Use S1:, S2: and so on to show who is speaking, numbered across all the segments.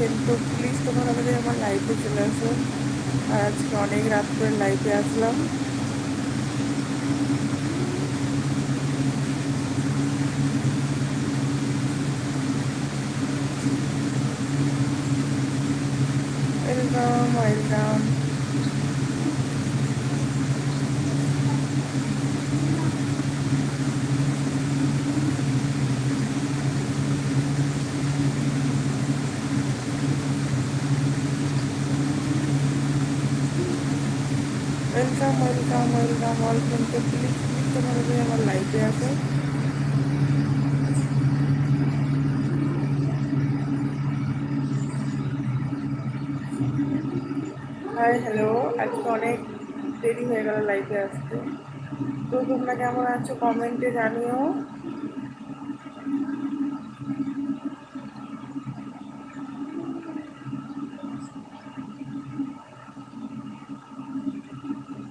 S1: দেখছেন তো প্লিজ তোমরা আমাদের আমার লাইফে চলে আসো। আর আজকে অনেক রাত করে লাইফে আসলাম welcome welcome welcome welcome welcome welcome তো প্লিজ প্লিজ তোমার আমার লাইফে আছে হাই হ্যালো আজকে অনেক দেরি হয়ে গেল লাইফে আসতে। তো তোমরা কেমন আছো? কমেন্টে জানিও।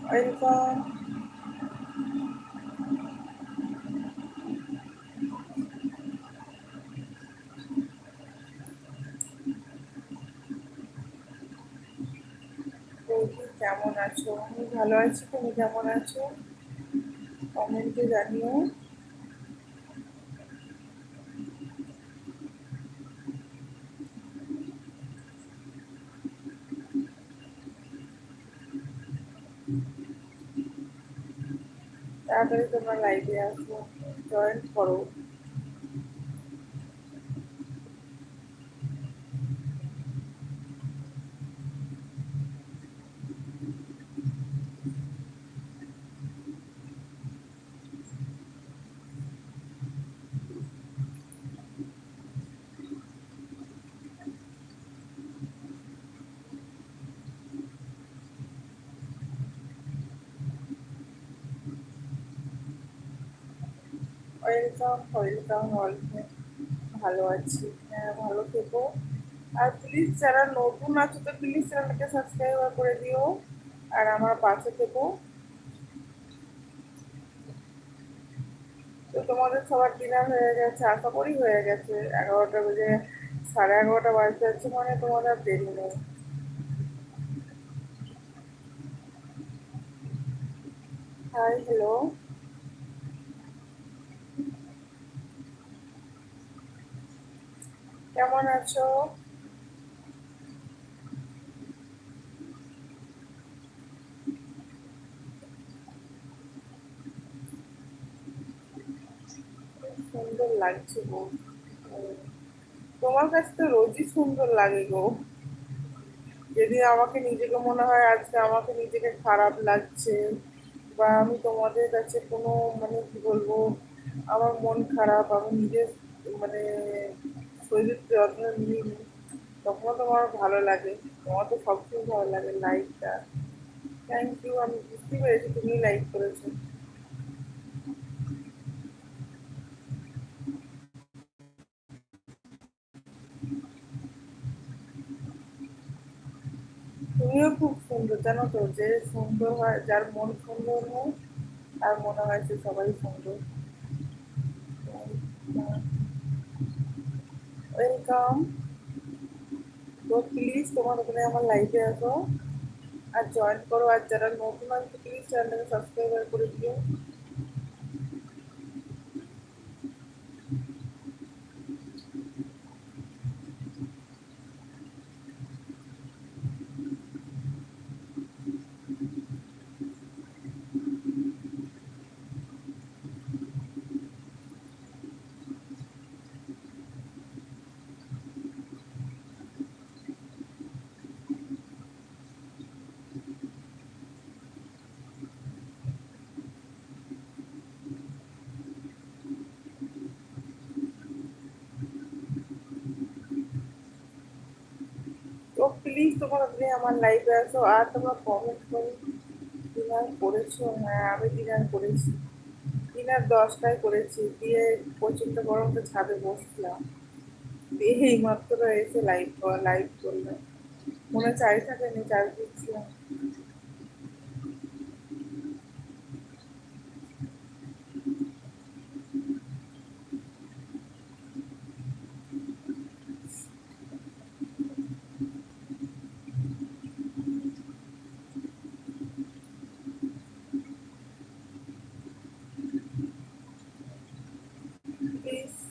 S1: ওয়েলকাম কেমন আছো? আমি ভালো আছি তুমি কেমন আছো? কমেন্টে জানিও। তাড়াতাড়ি তোমরা লাইভে আসো জয়েন করো। ওয়েলকাম ওয়েলকাম ওয়েলকাম ভালো আছি হ্যাঁ ভালো থেকো। আর প্লিজ যারা নতুন আছো, তো প্লিজ চ্যানেলটাকে সাবস্ক্রাইব করে দিও, আর আমার পাশে থেকো। তো তোমাদের সবার ডিনার হয়ে গেছে, আশা করি হয়ে গেছে। এগারোটা বেজে সাড়ে এগারোটা বাজতে যাচ্ছে মানে তোমাদের আর দেরি নেই। হাই হ্যালো কেমন আছো? সুন্দর লাগছে গো। তোমার কাছে তো রোজই সুন্দর লাগে গো। যেদিন আমাকে নিজেকে মনে হয় আজকে আমাকে নিজেকে খারাপ লাগছে বা আমি তোমাদের কাছে কোনো মানে কি বলব, আমার মন খারাপ, আমি নিজের মানে শরীরের যত্ন নিই নি তখন তোমার ভালো লাগে। তোমার তো সবসময় ভালো লাগে লাইফটা থ্যাংক ইউ আমি বুঝতে পেরেছি তুমি লাইক করেছ। তুমিও খুব সুন্দর, জানো তো, যে সুন্দর হয়, যার মন সুন্দর হয়, তার মনে হয় সে সবাই সুন্দর। ওয়েলকাম। তো প্লিজ তোমার ওখানে আমার লাইভে আসো। আর জয়েন করো, আর যারা নতুন আছে প্লিজ চ্যানেলটাকে সাবস্ক্রাইব করে দিও তো প্লিজ তোমরা আপনি আমার লাইভে আসো আর তোমরা কমেন্ট করো। ডিনার করেছ? হ্যাঁ আমি ডিনার করেছি। ডিনার দশটায় করেছি। দিয়ে প্রচণ্ড গরমটা ছাদে বসলাম। দিয়ে এই মাত্র এসে লাইভ লাইভ করলাম। মনে চাই থাকে আমি চার্জ দিচ্ছিলাম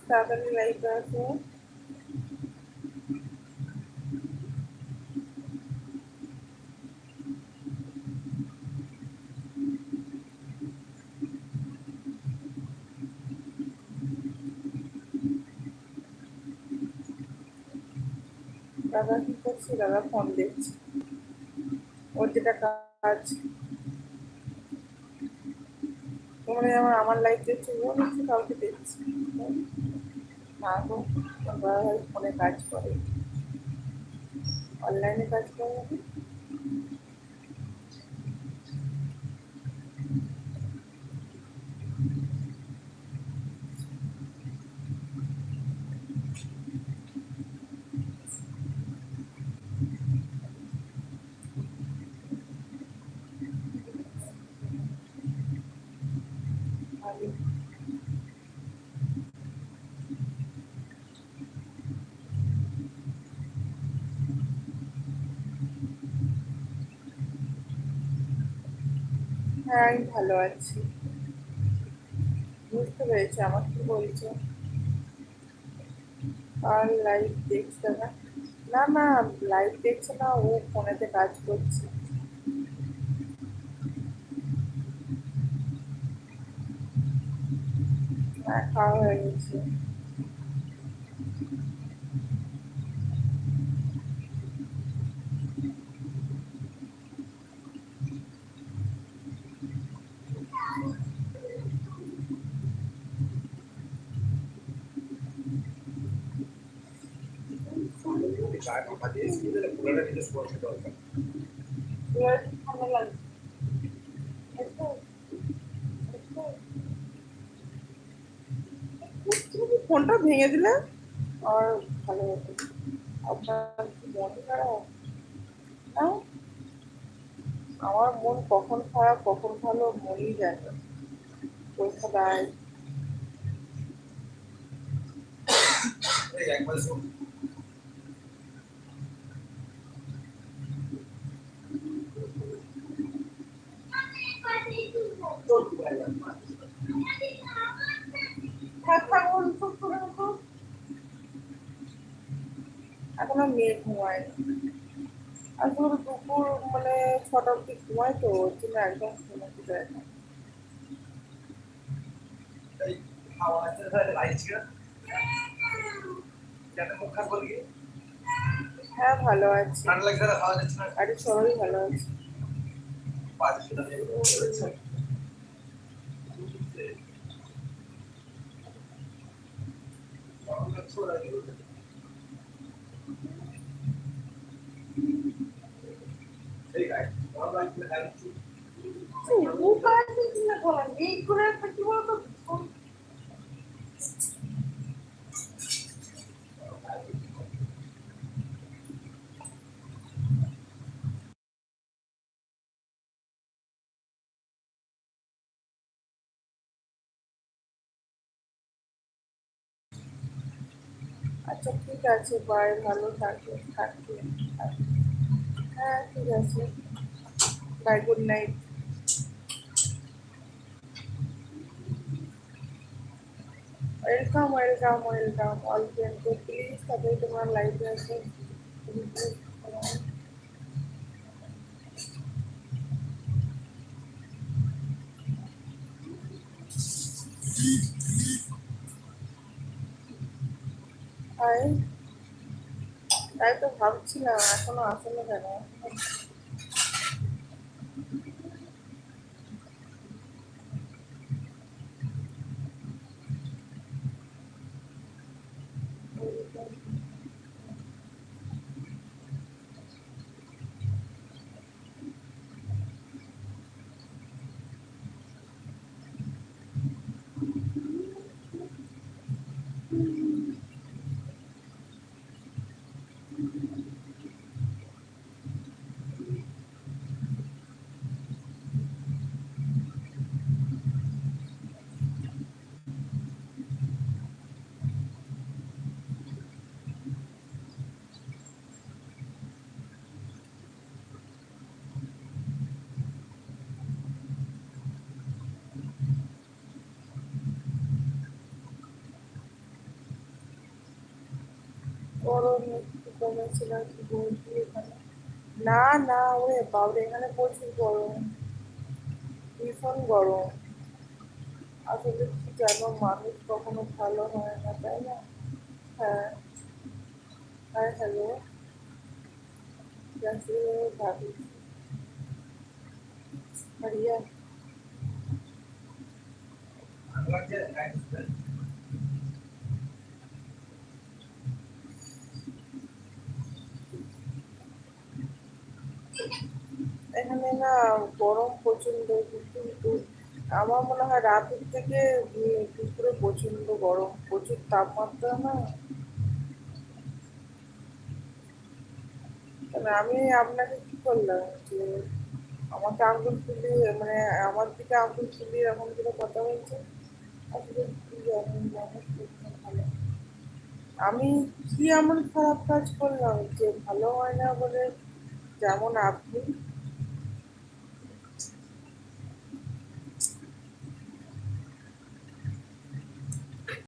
S1: তাড়াতাড়ি লাইভে আসো দাদা কি করছে? দাদা ফোন দেখছে। ওর যেটা কাজ। তোমরা যেমন আমার লাইফ দেখছ, ও দেখছে কাউকে দেখছি। না গো তোমরা হয় ফোনে কাজ করে। অনলাইনে কাজ করে। হ্যাঁ আমি ভালো আছি। বুঝতে পেরেছি, আমার কি বলছো? আর লাইভ দেখছে না? না না লাইভ দেখছে না, ও ফোনেতে কাজ করছে। হ্যাঁ খাওয়া হয়ে গেছে। ফোনটা ভেঙে দিলে আর ভালো হতো। হ্যাঁ? আমার মন কখন খারাপ, কখন ভালো মনই জানে পরীক্ষা দেয়। থাক থাক ওর চুপ করে রাখো। এখনও মেয়ে ঘুমায় আসলে দুপুর মানে ছটা অব্দি ঘুমায় তো ওর জন্য একদম ঘুমাতে দেয় না। হ্যাঁ ভালো আছি। আরে সবাই ভালো আছে। এই করে একটা কি বলতো আচ্ছা ঠিক আছে বাই ভালো থাকবে থাকবে হ্যাঁ ঠিক আছে। Bye good night welcome welcome welcome all friend তো প্লিজ তাদের তোমার লাইফে আছে হাই তাই তো ভাবছিলাম এখনও আসলে কেন? না না, ওরে বাবরে এখানে প্রচুর গরম। ভীষণ গরম। আসলে কি জানো, মানুষ কখনো ভালো হয় না, তাই না? হ্যাঁ। হ্যাঁ হ্যালো। ভাবি হরিয়া এখানে না গরম প্রচণ্ড কিন্তু আমার মনে হয় রাতের থেকে দুপুরে প্রচণ্ড গরম, প্রচুর তাপমাত্রা না। আমি আপনাকে কি করলাম যে, আমাকে আঙ্গুল ফুলি মানে আমার দিকে আঙ্গুল ফুলি এরকম করে কথা বলছে ভালো আমি কি এমন খারাপ কাজ করলাম যে ভালো হয় না বলে যেমন আপনি